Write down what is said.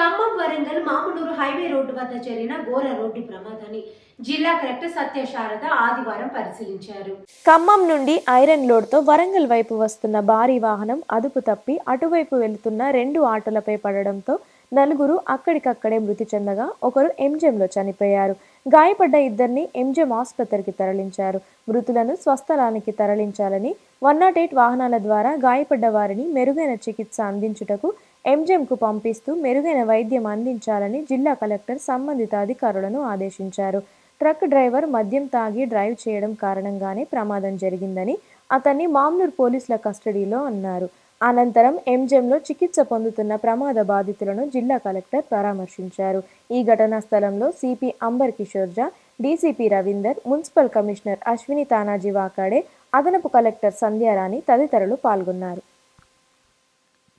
Khammam Warangal Mamnoor highway road వద్ద జరిగిన ఘోర రోడ్డు ప్రమాదాన్ని జిల్లా కలెక్టర్ సత్యశారద ఆదివారం పరిశీలించారు. ఖమ్మం నుండి ఐరన్ లోడ్తో వరంగల్ వైపు వస్తున్న భారీ వాహనం అదుపు తప్పి అటువైపు వెళుతున్న రెండు ఆటోలపై పడడంతో నలుగురు అక్కడికక్కడే మృతి చెందగా ఒకరు ఎంజెంలో చనిపోయారు. గాయపడ్డ ఇద్దరిని ఎంజెం ఆసుపత్రికి తరలించారు. మృతులను స్వస్థలానికి తరలించాలని వన్ నాట్ ఎయిట్ వాహనాల ద్వారా గాయపడ్డ వారిని మెరుగైన చికిత్స అందించుటకు ఎంజెంకు పంపిస్తూ మెరుగైన వైద్యం అందించాలని జిల్లా కలెక్టర్ సంబంధిత అధికారులను ఆదేశించారు. ట్రక్ డ్రైవర్ మద్యం తాగి డ్రైవ్ చేయడం కారణంగానే ప్రమాదం జరిగిందని అతన్ని మామ్నూర్ పోలీసుల కస్టడీలో అన్నారు. అనంతరం ఎంజెంలో చికిత్స పొందుతున్న ప్రమాద బాధితులను జిల్లా కలెక్టర్ పరామర్శించారు. ఈ ఘటనా స్థలంలో CP Amber Kishore Jha DCP Ravinder municipal commissioner Ashwini Tanaji Wakade అదనపు కలెక్టర్ సంధ్యారాణి తదితరులు పాల్గొన్నారు.